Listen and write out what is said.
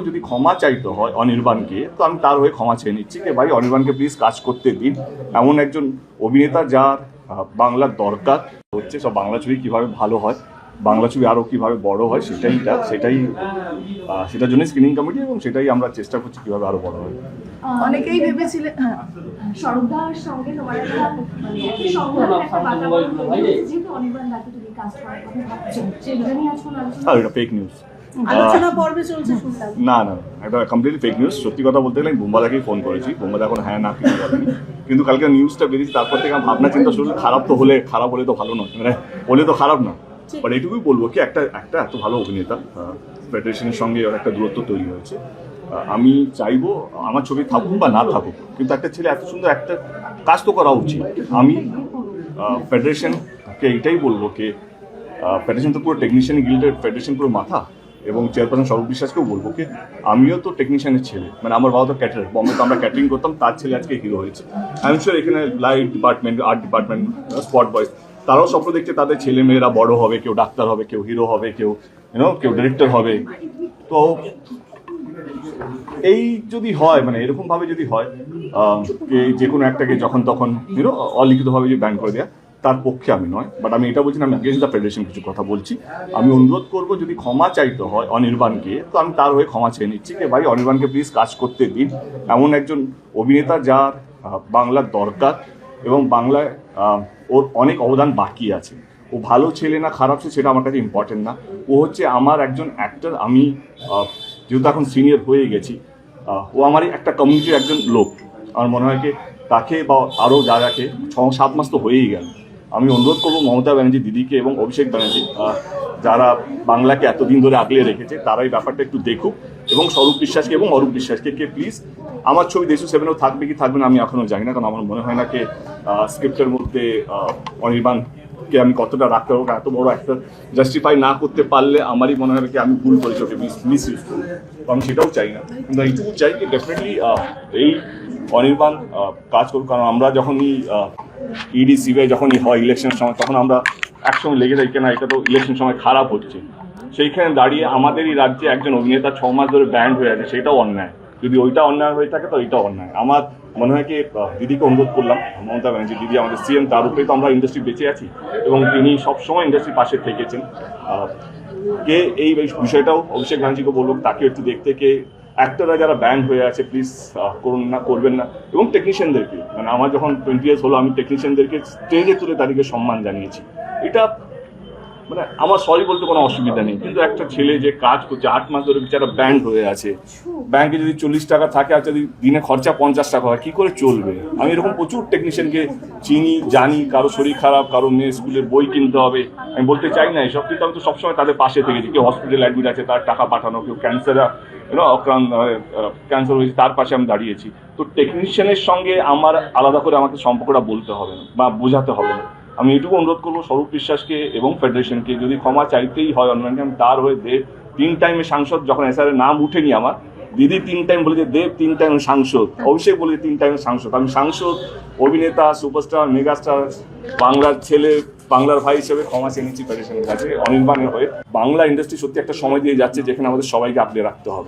যদি ক্ষমা চাইতে হয় অনির্বাণকে তো আমি তার হয়ে ক্ষমা চেয়ে নিচ্ছি যে ভাই অনির্বাণকে প্লিজ কাজ করতে দিন। এমন একজন অভিনেতা যার বাংলার দরকার হচ্ছে সব বাংলা ছবি কীভাবে ভালো হয় বাংলা ছবি আরও কীভাবে বড় হয় সেটাই তা- সেটাই সেটার জন্য স্ক্রিনিং কমিটি এবং সেটাই আমরা চেষ্টা করছি কীভাবে আরও বড় হয়। অনেকেই ভেবেছিলেন হ্যাঁ সরদার সঙ্গে তোমার একটা মানে একটা ফেক নিউজ আলোচনা পর্বে চলছে শুনলাম। না না এটা কমপ্লিটলি ফেক নিউজ সত্যি কথা বলতে গেলে আমি বুম্বাদাকেই ফোন করেছি। বুম্বাদা এখন হ্যাঁ না কিছু বলেনি। কিন্তু কালকে নিউজটা বেরিয়েছে তারপর থেকে আমার ভাবনা চিন্তা শুরু খারাপ তো হলে খারাপ হলে তো ভালো নয়। মানে হলে তো খারাপ না। বাট এটুকুই বলব কি একটা একটা এত ভালো অভিনেতা ফেডারেশনের সঙ্গে ওর একটা দূরত্ব তৈরি হয়েছে। আমি চাইব আমার ছবি থাকুক বা না থাকুক কিন্তু একটা ছেলে এত সুন্দর একটা কাজ তো করা উচিত। আমি ফেডারেশনকে এটাই বলব কি ফেডারেশন তো পুরো টেকনিশিয়ান গিল্ডের ফেডারেশন পুরো মাথা। এবং চেয়ারপারসন সৌরভ বিশ্বাসকেও বলব কি, আমিও তো টেকনিশিয়ানের ছেলে। মানে আমার বাবা তো ক্যাটার বম্বে তো আমরা ক্যাটারিং করতাম, তার ছেলে আজকে হিরো হয়েছে। আমি শিওর এখানে light department art department spot boys তারাও স্বপ্ন দেখছে তাদের ছেলে মেয়েরা বড় হবে, কেউ ডাক্তার হবে, কেউ হিরো হবে, কেউ ইউনো কেউ ডিরেক্টর হবে। তো এই যদি হয় মানে এরকম ভাবে যদি হয় যে কোনো একটাকে যখন তখন ইউনো অলিখিতভাবে যদি ব্যান করে দেওয়া তার পক্ষে আমি নয় বাট আমি এটা বলছি না, আমি আগেন্স্ট দ্য ফেডারেশন কিছু কথা বলছি। আমি অনুরোধ করব, যদি ক্ষমা চাইতে হয় অনির্বাণকে, তো আমি তার হয়ে ক্ষমা চেয়ে নিচ্ছি যে, ভাই, অনির্বাণকে প্লিজ কাজ করতে দিন। এমন একজন অভিনেতা যার বাংলার দরকার এবং বাংলায় ওর অনেক অবদান বাকি আছে। ও ভালো ছেলে না, খারাপ ছেলে, সেটা আমার কাছে ইম্পর্টেন্ট না। ও হচ্ছে আমার একজন অ্যাক্টর আমি যেহেতু এখন সিনিয়র হয়ে গেছি ও আমারই একটা কমিউনিটির একজন লোক। আমার মনে হয় কি, তাকে বা আরও যারাকে, ছ, সাত মাস তো হয়েই গেল। আমি অনুরোধ করব মমতা ব্যানার্জি দিদিকে এবং অভিষেক ব্যানার্জি যারা বাংলাকে এতদিন ধরে আগলে রেখেছে, তারা এই ব্যাপারটা একটু দেখুক এবং স্বরূপ বিশ্বাসকে এবং অরূপ বিশ্বাসকে কে প্লিজ আমার ছবি দেশু সেভেনেও থাকবে কি থাকবে না আমি এখনও জানি না, কারণ আমার মনে হয় না কি স্ক্রিপ্টের মধ্যে অনির্বাণকে আমি কতটা রাখতে পারব এত বড় একটা জাস্টিফাই না করতে পারলে আমারই মনে হবে কি আমি ভুল করেছি, ওকে মিস ইউজ করব। আমি সেটাও চাই না। কিন্তু এইটুকু চাই কি ডেফিনেটলি এই অনির্বাণ কাজ করুক, কারণ আমরা যখনই ইডি সিবিআই যখনই হয় ইলেকশনের সময়, তখন আমরা একসঙ্গে লেগে যাই, কেনা এটা তো ইলেকশন সময় খারাপ হচ্ছে। সেইখানে দাঁড়িয়ে আমাদেরই রাজ্যে একজন অভিনেতা ছ মাস ধরে ব্যান্ড হয়ে আছে, সেটাও অন্যায়। যদি ওইটা অন্যায় হয়ে থাকে, তো এটাও অন্যায়। আমার মনে হয় কি দিদিকে অনুরোধ করলাম, মমতা ব্যানার্জি দিদি আমাদের সিএম তার উপরে তো আমরা ইন্ডাস্ট্রি বেঁচে আছি, এবং তিনি সবসময় ইন্ডাস্ট্রির পাশে থেকেছেন। কে এই বিষয়টাও অভিষেক ব্যানার্জিকে বলব, তাকে একটু দেখতে, কে অ্যাক্টররা যারা ব্যান্ড হয়ে আছে প্লিজ করুন না, করবেন না। এবং টেকনিশিয়ানদেরকে মানে আমার যখন টোয়েন্টি ইয়ার্স হলো, আমি টেকনিশিয়ানদেরকে স্টেজে তুলে তাদেরকে সম্মান জানিয়েছি। এটা মানে আমার সরি বলতে কোনো অসুবিধা নেই। কিন্তু একটা ছেলে যে কাজ করছে, আট মাস ধরে বেচারা ব্যান্ড হয়ে আছে। ব্যাংকে যদি চল্লিশ টাকা থাকে আর যদি দিনে খরচা পঞ্চাশ টাকা হয়, কী করে চলবে? আমি এরকম প্রচুর টেকনিশিয়ানকে চিনি, জানি, কারও শরীর খারাপ, কারও মেয়ে স্কুলের বই কিনতে হবে। আমি বলতে চাই না, এসব কিন্তু আমি তো সবসময় তাদের পাশে থেকেছি। কেউ হসপিটাল অ্যাডমিট আছে, তার টাকা পাঠানো, কেউ ক্যান্সার ক্যান্সার হয়েছে তার পাশে আমি দাঁড়িয়েছি। তো টেকনিশিয়ানের সঙ্গে আমার আলাদা করে আমাকে সম্পর্কটা বলতে হবে না, বা বোঝাতে হবে না। আমি এটুকু অনুরোধ করব স্বরূপ বিশ্বাসকে এবং ফেডারেশনকে যদি ক্ষমা চাইতেই হয় অনলাইনে আমি তার হয়ে দেব। তিন টাইমে সাংসদ, যখন এসআর নাম উঠেনি আমার, দিদি তিন টাইম বলেছে, দেব তিন টাইম সাংসদ। অভিষেক বলেছে তিন টাইম সাংসদ। আমি সাংসদ, অভিনেতা সুপারস্টার মেগাস্টার বাংলার ছেলে, বাংলার ভাই হিসেবে ক্ষমা চেয়ে নিচ্ছি ফেডারেশনের কাছে। অনির্বাণের হয়ে বাংলা ইন্ডাস্ট্রি সত্যি একটা সময় দিয়ে যাচ্ছে, যেখানে আমাদের সবাইকে আগলে রাখতে হবে।